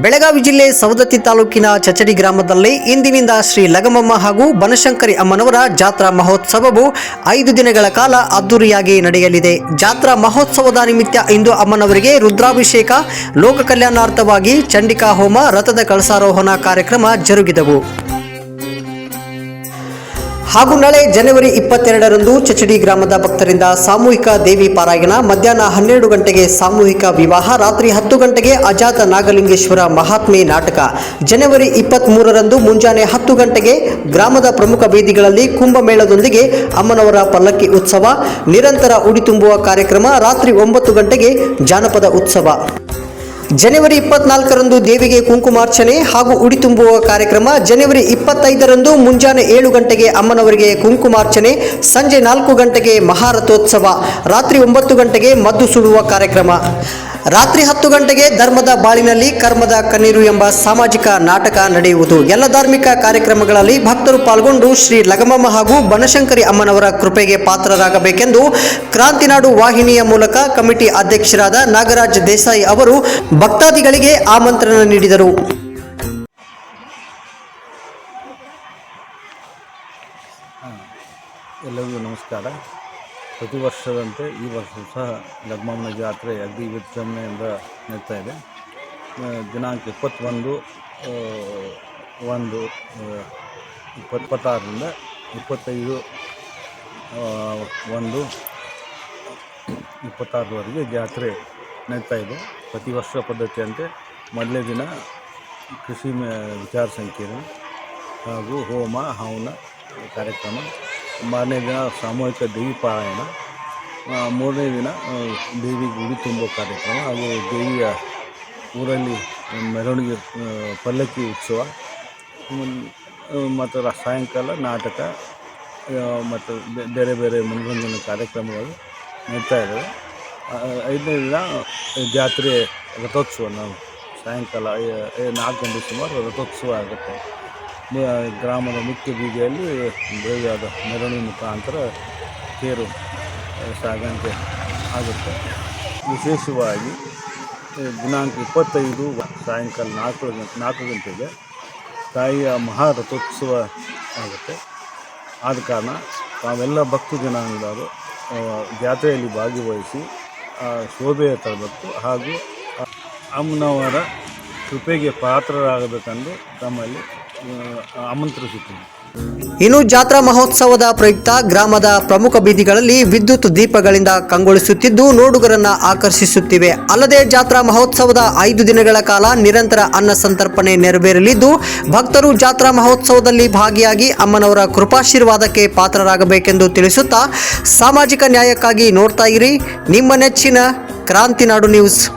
ಬೆಳಗಾವಿ ಜಿಲ್ಲೆ ಸವದತ್ತಿ ತಾಲೂಕಿನ ಚಚಡಿ ಗ್ರಾಮದಲ್ಲಿ ಇಂದಿನಿಂದ ಶ್ರೀ ಲಗಮಮ್ಮ ಹಾಗೂ ಬನಶಂಕರಿ ಅಮ್ಮನವರ ಜಾತ್ರಾ ಮಹೋತ್ಸವವು ಐದು ದಿನಗಳ ಕಾಲ ಅದ್ದೂರಿಯಾಗಿ ನಡೆಯಲಿದೆ. ಜಾತ್ರಾ ಮಹೋತ್ಸವದ ನಿಮಿತ್ತ ಇಂದು ಅಮ್ಮನವರಿಗೆ ರುದ್ರಾಭಿಷೇಕ ಲೋಕ ಕಲ್ಯಾಣಾರ್ಥವಾಗಿ ಚಂಡಿಕಾ ಹೋಮ ರಥದ ಕಳಸಾರೋಹಣ ಕಾರ್ಯಕ್ರಮ ಜರುಗಿದವು. ಹಾಗೂ ನಾಳೆ ಜನವರಿ ಇಪ್ಪತ್ತೆರಡರಂದು ಚಚಡಿ ಗ್ರಾಮದ ಭಕ್ತರಿಂದ ಸಾಮೂಹಿಕ ದೇವಿ ಪಾರಾಯಣ. ಮಧ್ಯಾಹ್ನ ಹನ್ನೆರಡು ಗಂಟೆಗೆ ಸಾಮೂಹಿಕ ವಿವಾಹ, ರಾತ್ರಿ ಹತ್ತು ಗಂಟೆಗೆ ಅಜಾತ ನಾಗಲಿಂಗೇಶ್ವರ ಮಹಾತ್ಮೆ ನಾಟಕ. ಜನವರಿ ಇಪ್ಪತ್ತ್ಮೂರರಂದು ಮುಂಜಾನೆ ಹತ್ತು ಗಂಟೆಗೆ ಗ್ರಾಮದ ಪ್ರಮುಖ ಬೀದಿಗಳಲ್ಲಿ ಕುಂಭಮೇಳದೊಂದಿಗೆ ಅಮ್ಮನವರ ಪಲ್ಲಕ್ಕಿ ಉತ್ಸವ, ನಿರಂತರ ಉಡಿ ತುಂಬುವ ಕಾರ್ಯಕ್ರಮ, ರಾತ್ರಿ ಒಂಬತ್ತು ಗಂಟೆಗೆ ಜಾನಪದ ಉತ್ಸವ. ಜನವರಿ ಇಪ್ಪತ್ನಾಲ್ಕರಂದು ದೇವಿಗೆ ಕುಂಕುಮಾರ್ಚನೆ ಹಾಗೂ ಉಡಿ ತುಂಬುವ ಕಾರ್ಯಕ್ರಮ. ಜನವರಿ ಇಪ್ಪತ್ತೈದರಂದು ಮುಂಜಾನೆ ಏಳು ಗಂಟೆಗೆ ಅಮ್ಮನವರಿಗೆ ಕುಂಕುಮಾರ್ಚನೆ ಸಂಜೆ ನಾಲ್ಕು ಗಂಟೆಗೆ ಮಹಾರಥೋತ್ಸವ. ರಾತ್ರಿ ಒಂಬತ್ತು ಗಂಟೆಗೆ ಮದ್ದು ಸುಡುವ ಕಾರ್ಯಕ್ರಮ. ರಾತ್ರಿ ಹತ್ತು ಗಂಟೆಗೆ ಧರ್ಮದ ಬಾಳಿನಲ್ಲಿ ಕರ್ಮದ ಕಣ್ಣೀರು ಎಂಬ ಸಾಮಾಜಿಕ ನಾಟಕ ನಡೆಯುವುದು. ಎಲ್ಲ ಧಾರ್ಮಿಕ ಕಾರ್ಯಕ್ರಮಗಳಲ್ಲಿ ಭಕ್ತರು ಪಾಲ್ಗೊಂಡು ಶ್ರೀ ಲಗಮಮ್ಮ ಹಾಗೂ ಬನಶಂಕರಿ ಅಮ್ಮನವರ ಕೃಪೆಗೆ ಪಾತ್ರರಾಗಬೇಕೆಂದು ಕ್ರಾಂತಿನಾಡು ವಾಹಿನಿಯ ಮೂಲಕ ಕಮಿಟಿ ಅಧ್ಯಕ್ಷರಾದ ನಾಗರಾಜ್ ದೇಸಾಯಿ ಅವರು ಭಕ್ತಾದಿಗಳಿಗೆ ಆಮಂತ್ರಣ ನೀಡಿದರು. ಎಲ್ಲರಿಗೂ ನಮಸ್ಕಾರ. ಪ್ರತಿ ವರ್ಷದಂತೆ ಈ ವರ್ಷ ಸಹ ಲಗ್ಮಮ್ಮನ ಜಾತ್ರೆ ಅಗ್ದಿ ವಿಜೃಂಭಣೆಯಿಂದ ನಡೀತಾ ಇದೆ. ದಿನಾಂಕ ಇಪ್ಪತ್ತೊಂದು ಒಂದು ಇಪ್ಪತ್ತಾರರಿಂದ ಇಪ್ಪತ್ತೈದು ಒಂದು, ಇಪ್ಪತ್ತಾರರವರೆಗೆ ಜಾತ್ರೆ ನಡೀತಾ ಇದೆ. ಪ್ರತಿ ವರ್ಷ ಪದ್ಧತಿಯಂತೆ ಮೊದಲನೇ ದಿನ ಕೃಷಿ ವಿಚಾರ ಸಂಕಿರಣ ಹಾಗೂ ಹೋಮ, ಹವನ ಕಾರ್ಯಕ್ರಮ ಮಾರನೇ ದಿನ ಸಾಮೂಹಿಕ ದೇವಿ ಪಾರಾಯಣ ಮೂರನೇ ದಿನ ದೇವಿ ಗುಡಿ ತುಂಬೋ ಕಾರ್ಯಕ್ರಮ ಹಾಗೂ ದೇವಿಯ ಊರಲ್ಲಿ ಮೆರವಣಿಗೆ ಪಲ್ಲಕ್ಕಿ ಉತ್ಸವ. ಮತ್ತು ಸಾಯಂಕಾಲ ನಾಟಕ ಮತ್ತು ಬೇರೆ ಬೇರೆ ಮನೋರಂಜನೆ ಕಾರ್ಯಕ್ರಮಗಳು ನಡೀತಾ ಇದ್ದಾವೆ. ಐದನೇ ದಿನ ಜಾತ್ರೆ ರಥೋತ್ಸವ. ನಾವು ಸಾಯಂಕಾಲ ನಾಲ್ಕು ಗಂಟೆ ಸುಮಾರು ರಥೋತ್ಸವ ಆಗುತ್ತೆ. ಗ್ರಾಮದ ಮುಖ್ಯ ಬೀದಿಯಲ್ಲಿ ಭವ್ಯವಾದ ಮೆರವಣಿಗೆ ಮುಖಾಂತರ ತೇರು ಸಾಗಾಣಿಕೆ ಆಗುತ್ತೆ. ವಿಶೇಷವಾಗಿ ದಿನಾಂಕ ಇಪ್ಪತ್ತೈದು ಸಾಯಂಕಾಲ ನಾಲ್ಕು ಗಂಟೆ ನಾಲ್ಕು ಗಂಟೆಗೆ ತಾಯಿಯ ಮಹಾರಥೋತ್ಸವ ಆಗುತ್ತೆ. ಆದ ಕಾರಣ ತಾವೆಲ್ಲ ಭಕ್ತ ಜನಾಂಗದವರು ಜಾತ್ರೆಯಲ್ಲಿ ಭಾಗವಹಿಸಿ ಶೋಭೆಯ ತರಬೇಕು ಹಾಗೂ ಅಮ್ಮನವರ ಕೃಪೆಗೆ ಪಾತ್ರರಾಗಬೇಕೆಂದು ತಮ್ಮಲ್ಲಿ ಆಮಂತ್ರಿಸುತ್ತೇನೆ. ಇನ್ನು ಜಾತ್ರಾ ಮಹೋತ್ಸವದ ಪ್ರಯುಕ್ತ ಗ್ರಾಮದ ಪ್ರಮುಖ ಬೀದಿಗಳಲ್ಲಿ ವಿದ್ಯುತ್ ದೀಪಗಳಿಂದ ಕಂಗೊಳಿಸುತ್ತಿದ್ದು ನೋಡುಗರನ್ನ ಆಕರ್ಷಿಸುತ್ತಿವೆ. ಅಲ್ಲದೆ ಜಾತ್ರಾ ಮಹೋತ್ಸವದ ಐದು ದಿನಗಳ ಕಾಲ ನಿರಂತರ ಅನ್ನ ಸಂತರ್ಪಣೆ ನೆರವೇರಲಿದ್ದು, ಭಕ್ತರು ಜಾತ್ರಾ ಮಹೋತ್ಸವದಲ್ಲಿ ಭಾಗಿಯಾಗಿ ಅಮ್ಮನವರ ಕೃಪಾಶೀರ್ವಾದಕ್ಕೆ ಪಾತ್ರರಾಗಬೇಕೆಂದು ತಿಳಿಸುತ್ತಾ, ಸಾಮಾಜಿಕ ನ್ಯಾಯಕ್ಕಾಗಿ ನೋಡ್ತಾ ಇರಿ. ನಿಮ್ಮ ನೆಚ್ಚಿನ ಕ್ರಾಂತಿನಾಡು ನ್ಯೂಸ್.